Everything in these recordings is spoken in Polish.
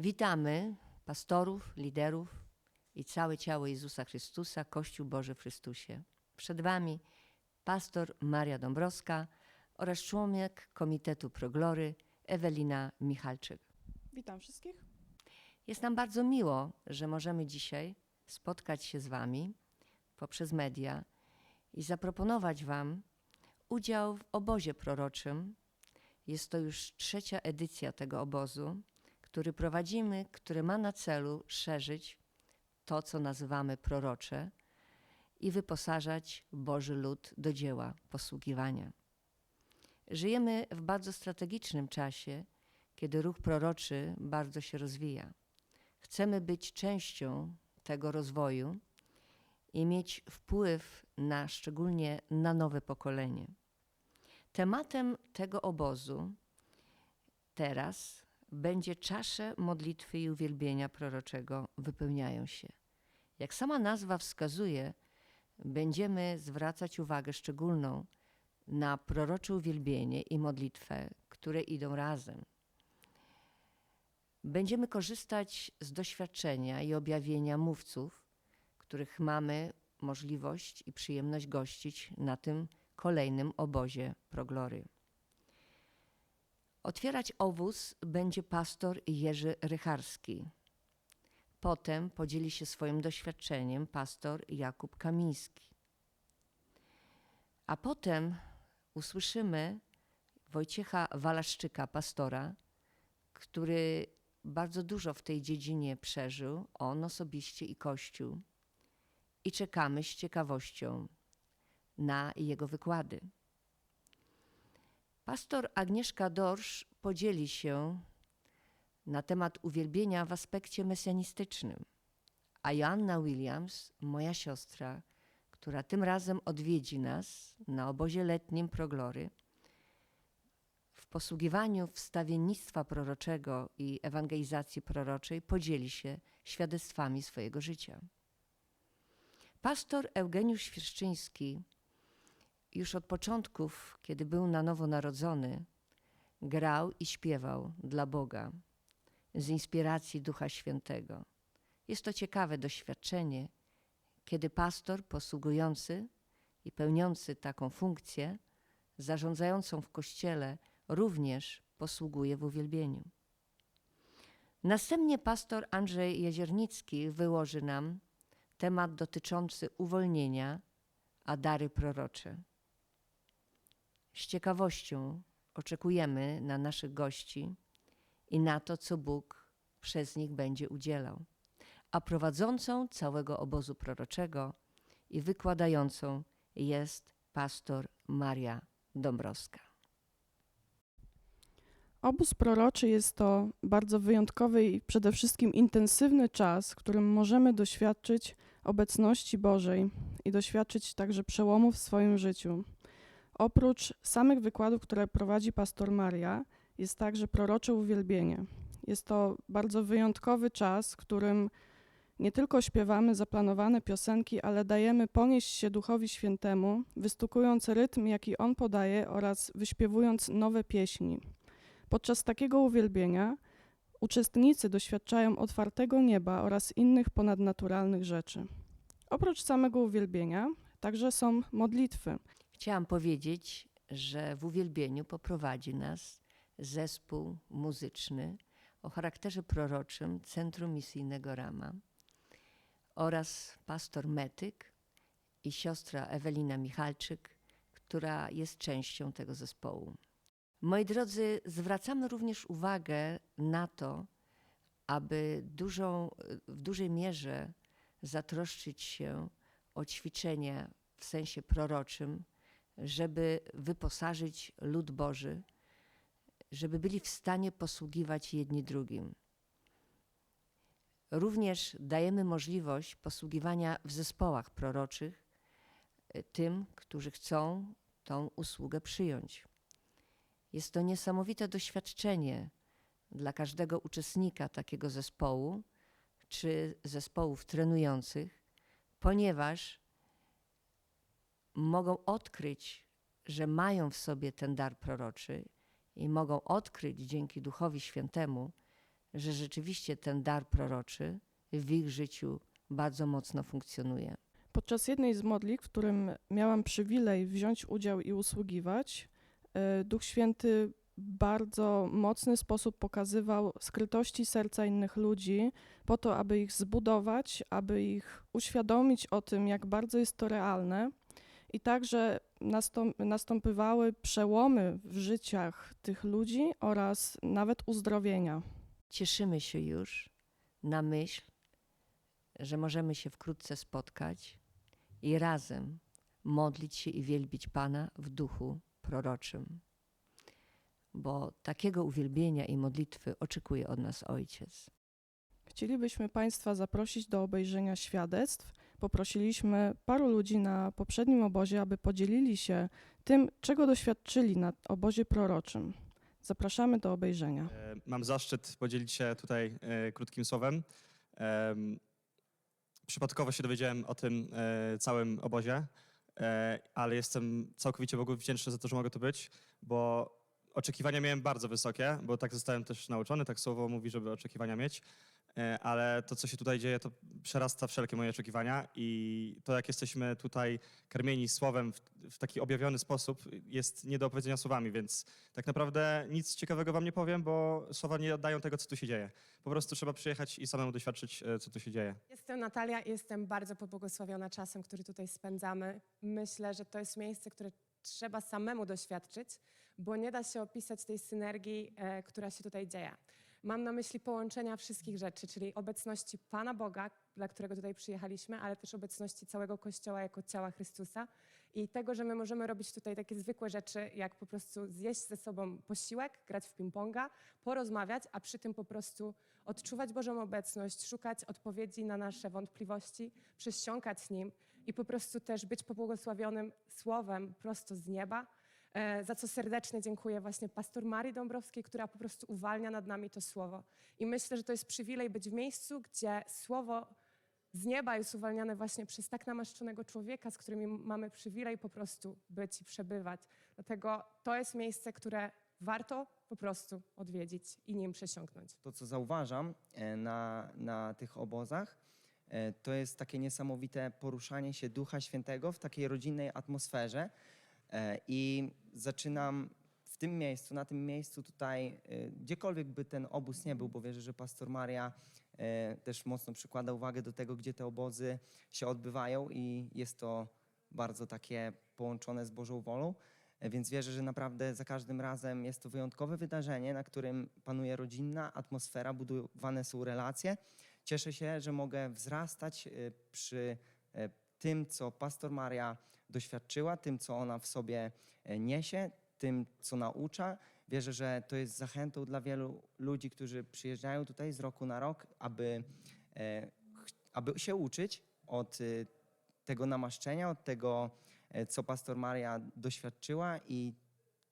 Witamy pastorów, liderów i całe ciało Jezusa Chrystusa, Kościół Boży w Chrystusie. Przed Wami pastor Maria Dąbrowska oraz członek Komitetu Proglory Ewelina Michalczyk. Witam wszystkich. Jest nam bardzo miło, że możemy dzisiaj spotkać się z Wami poprzez media i zaproponować Wam udział w obozie proroczym. Jest to już trzecia edycja tego obozu, który prowadzimy, który ma na celu szerzyć to, co nazywamy prorocze i wyposażać Boży lud do dzieła posługiwania. Żyjemy w bardzo strategicznym czasie, kiedy ruch proroczy bardzo się rozwija. Chcemy być częścią tego rozwoju i mieć wpływ na szczególnie na nowe pokolenie. Tematem tego obozu teraz będzie czasze modlitwy i uwielbienia proroczego wypełniają się. Jak sama nazwa wskazuje, będziemy zwracać uwagę szczególną na prorocze uwielbienie i modlitwę, które idą razem. Będziemy korzystać z doświadczenia i objawienia mówców, których mamy możliwość i przyjemność gościć na tym kolejnym obozie Proglory. Otwierać obóz będzie pastor Jerzy Rycharski. Potem podzieli się swoim doświadczeniem pastor Jakub Kamiński. A potem usłyszymy Wojciecha Walaszczyka, pastora, który bardzo dużo w tej dziedzinie przeżył, on osobiście i Kościół. I czekamy z ciekawością na jego wykłady. Pastor Agnieszka Dorsz podzieli się na temat uwielbienia w aspekcie mesjanistycznym, a Joanna Williams, moja siostra, która tym razem odwiedzi nas na obozie letnim Proglory, w posługiwaniu wstawiennictwa proroczego i ewangelizacji proroczej podzieli się świadectwami swojego życia. Pastor Eugeniusz Świerszczyński już od początków, kiedy był na nowo narodzony, grał i śpiewał dla Boga z inspiracji Ducha Świętego. Jest to ciekawe doświadczenie, kiedy pastor posługujący i pełniący taką funkcję, zarządzającą w kościele, również posługuje w uwielbieniu. Następnie pastor Andrzej Jeziernicki wyłoży nam temat dotyczący uwolnienia, a dary prorocze. Z ciekawością oczekujemy na naszych gości i na to, co Bóg przez nich będzie udzielał. A prowadzącą całego obozu proroczego i wykładającą jest pastor Maria Dąbrowska. Obóz proroczy jest to bardzo wyjątkowy i przede wszystkim intensywny czas, w którym możemy doświadczyć obecności Bożej i doświadczyć także przełomu w swoim życiu. Oprócz samych wykładów, które prowadzi pastor Maria, jest także prorocze uwielbienie. Jest to bardzo wyjątkowy czas, w którym nie tylko śpiewamy zaplanowane piosenki, ale dajemy ponieść się Duchowi Świętemu, wystukując rytm, jaki On podaje oraz wyśpiewując nowe pieśni. Podczas takiego uwielbienia uczestnicy doświadczają otwartego nieba oraz innych ponadnaturalnych rzeczy. Oprócz samego uwielbienia, także są modlitwy. Chciałam powiedzieć, że w uwielbieniu poprowadzi nas zespół muzyczny o charakterze proroczym Centrum Misyjnego Rama oraz pastor Metyk i siostra Ewelina Michalczyk, która jest częścią tego zespołu. Moi drodzy, zwracamy również uwagę na to, aby dużą, w dużej mierze zatroszczyć się o ćwiczenia w sensie proroczym, żeby wyposażyć lud Boży, żeby byli w stanie posługiwać jedni drugim. Również dajemy możliwość posługiwania w zespołach proroczych y, tym, którzy chcą tą usługę przyjąć. Jest to niesamowite doświadczenie dla każdego uczestnika takiego zespołu czy zespołów trenujących, ponieważ mogą odkryć, że mają w sobie ten dar proroczy i mogą odkryć dzięki Duchowi Świętemu, że rzeczywiście ten dar proroczy w ich życiu bardzo mocno funkcjonuje. Podczas jednej z modlitw, w którym miałam przywilej wziąć udział i usługiwać, e, Duch Święty bardzo mocny sposób pokazywał skrytości serca innych ludzi, po to, aby ich zbudować, aby ich uświadomić o tym, jak bardzo jest to realne. I także nastąp- nastąpywały przełomy w życiach tych ludzi oraz nawet uzdrowienia. Cieszymy się już na myśl, że możemy się wkrótce spotkać i razem modlić się i wielbić Pana w duchu proroczym. Bo takiego uwielbienia i modlitwy oczekuje od nas Ojciec. Chcielibyśmy Państwa zaprosić do obejrzenia świadectw. Poprosiliśmy paru ludzi na poprzednim obozie, aby podzielili się tym, czego doświadczyli na obozie proroczym. Zapraszamy do obejrzenia. E, Mam zaszczyt podzielić się tutaj e, krótkim słowem. Em, Przypadkowo się dowiedziałem o tym e, całym obozie, e, ale jestem całkowicie Bogu wdzięczny za to, że mogę tu być, bo oczekiwania miałem bardzo wysokie, bo tak zostałem też nauczony, tak słowo mówi, żeby oczekiwania mieć, e, ale to, co się tutaj dzieje, to przerasta wszelkie moje oczekiwania i to, jak jesteśmy tutaj karmieni słowem w, w taki objawiony sposób, jest nie do opowiedzenia słowami, więc tak naprawdę nic ciekawego wam nie powiem, bo słowa nie oddają tego, co tu się dzieje. Po prostu trzeba przyjechać i samemu doświadczyć, e, co tu się dzieje. Jestem Natalia i jestem bardzo pobłogosławiona czasem, który tutaj spędzamy. Myślę, że to jest miejsce, które trzeba samemu doświadczyć, bo nie da się opisać tej synergii, e, która się tutaj dzieje. Mam na myśli połączenia wszystkich rzeczy, czyli obecności Pana Boga, dla którego tutaj przyjechaliśmy, ale też obecności całego Kościoła jako ciała Chrystusa i tego, że my możemy robić tutaj takie zwykłe rzeczy, jak po prostu zjeść ze sobą posiłek, grać w ping-ponga, porozmawiać, a przy tym po prostu odczuwać Bożą obecność, szukać odpowiedzi na nasze wątpliwości, przysiąkać Nim i po prostu też być pobłogosławionym słowem prosto z nieba, za co serdecznie dziękuję właśnie pastor Marii Dąbrowskiej, która po prostu uwalnia nad nami to słowo. I myślę, że to jest przywilej być w miejscu, gdzie słowo z nieba jest uwalniane właśnie przez tak namaszczonego człowieka, z którym mamy przywilej po prostu być i przebywać. Dlatego to jest miejsce, które warto po prostu odwiedzić i nim przesiąknąć. to, co zauważam e, na, na tych obozach, e, to jest takie niesamowite poruszanie się Ducha Świętego w takiej rodzinnej atmosferze. E, I zaczynam w tym miejscu, na tym miejscu tutaj, e, gdziekolwiek by ten obóz nie był, bo wierzę, że pastor Maria e, też mocno przykłada uwagę do tego, gdzie te obozy się odbywają i jest to bardzo takie połączone z Bożą wolą. Więc wierzę, że naprawdę za każdym razem jest to wyjątkowe wydarzenie, na którym panuje rodzinna atmosfera, budowane są relacje. Cieszę się, że mogę wzrastać przy tym, co pastor Maria doświadczyła, tym, co ona w sobie e, niesie, tym, co naucza. Wierzę, że to jest zachętą dla wielu ludzi, którzy przyjeżdżają tutaj z roku na rok, aby, e, aby się uczyć od e, tego namaszczenia, od tego, co pastor Maria doświadczyła i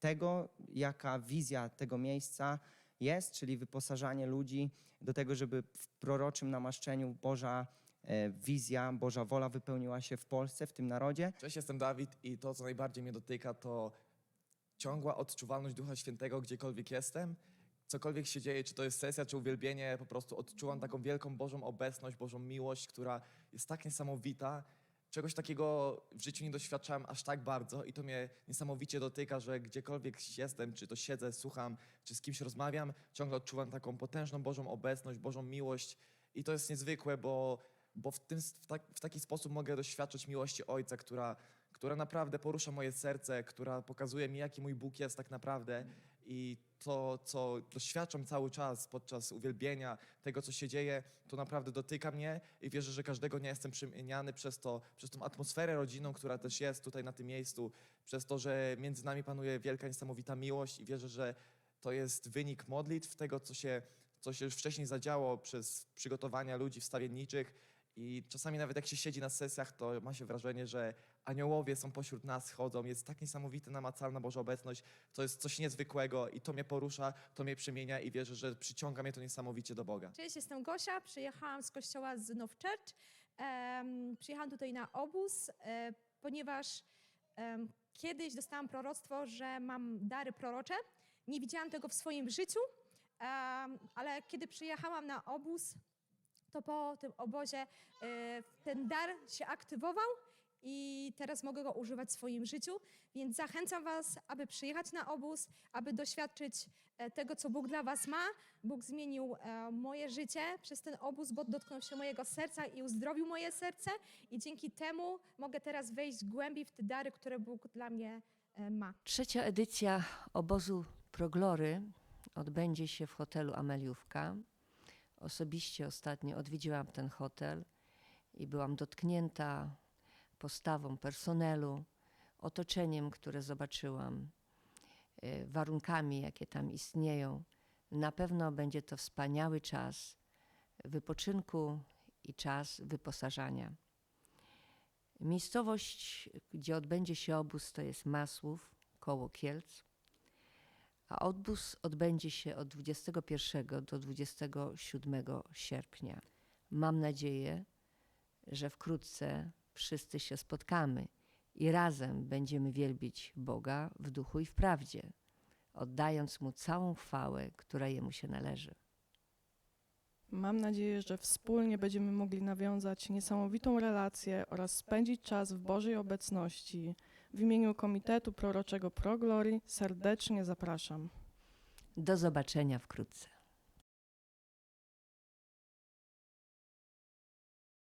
tego, jaka wizja tego miejsca jest, czyli wyposażanie ludzi do tego, żeby w proroczym namaszczeniu Boża e, wizja, Boża wola wypełniła się w Polsce, w tym narodzie. Cześć, jestem Dawid i to, co najbardziej mnie dotyka, to ciągła odczuwalność Ducha Świętego, gdziekolwiek jestem. Cokolwiek się dzieje, czy to jest sesja, czy uwielbienie, po prostu odczuwam taką wielką Bożą obecność, Bożą miłość, która jest tak niesamowita. Czegoś takiego w życiu nie doświadczałem aż tak bardzo i to mnie niesamowicie dotyka, że gdziekolwiek jestem, czy to siedzę, słucham, czy z kimś rozmawiam, ciągle odczuwam taką potężną Bożą obecność, Bożą miłość i to jest niezwykłe, bo, bo w, tym, w, tak, w taki sposób mogę doświadczyć miłości Ojca, która, która naprawdę porusza moje serce, która pokazuje mi, jaki mój Bóg jest tak naprawdę i to, co doświadczam cały czas podczas uwielbienia, tego, co się dzieje, to naprawdę dotyka mnie i wierzę, że każdego dnia jestem przemieniany przez to, przez tą atmosferę rodzinną, która też jest tutaj na tym miejscu, przez to, że między nami panuje wielka, niesamowita miłość i wierzę, że to jest wynik modlitw, tego, co się, co się już wcześniej zadziało przez przygotowania ludzi wstawienniczych i czasami nawet jak się siedzi na sesjach, to ma się wrażenie, że aniołowie są pośród nas, chodzą. Jest tak niesamowita, namacalna Boża obecność. To jest coś niezwykłego i to mnie porusza, to mnie przemienia i wierzę, że przyciąga mnie to niesamowicie do Boga. Cześć, jestem Gosia, przyjechałam z kościoła z Church. Em, przyjechałam tutaj na obóz, e, ponieważ em, kiedyś dostałam proroctwo, że mam dary prorocze. Nie widziałam tego w swoim życiu. Em, ale kiedy przyjechałam na obóz, to po tym obozie e, ten dar się aktywował i teraz mogę go używać w swoim życiu. Więc zachęcam Was, aby przyjechać na obóz, aby doświadczyć e, tego, co Bóg dla Was ma. Bóg zmienił e, moje życie przez ten obóz, bo dotknął się mojego serca i uzdrowił moje serce. I dzięki temu mogę teraz wejść głębiej w te dary, które Bóg dla mnie ma. Trzecia edycja obozu Proglory odbędzie się w hotelu Ameliówka. Osobiście ostatnio odwiedziłam ten hotel i byłam dotknięta postawą personelu, otoczeniem, które zobaczyłam, e, warunkami, jakie tam istnieją. Na pewno będzie to wspaniały czas wypoczynku i czas wyposażania. Miejscowość, gdzie odbędzie się obóz, to jest Masłów, koło Kielc, a obóz odbędzie się od 21 do 27 sierpnia. Mam nadzieję, że wkrótce wszyscy się spotkamy i razem będziemy wielbić Boga w duchu i w prawdzie, oddając Mu całą chwałę, która Jemu się należy. Mam nadzieję, że wspólnie będziemy mogli nawiązać niesamowitą relację oraz spędzić czas w Bożej obecności. W imieniu Komitetu Proroczego Pro Glory serdecznie zapraszam. Do zobaczenia wkrótce.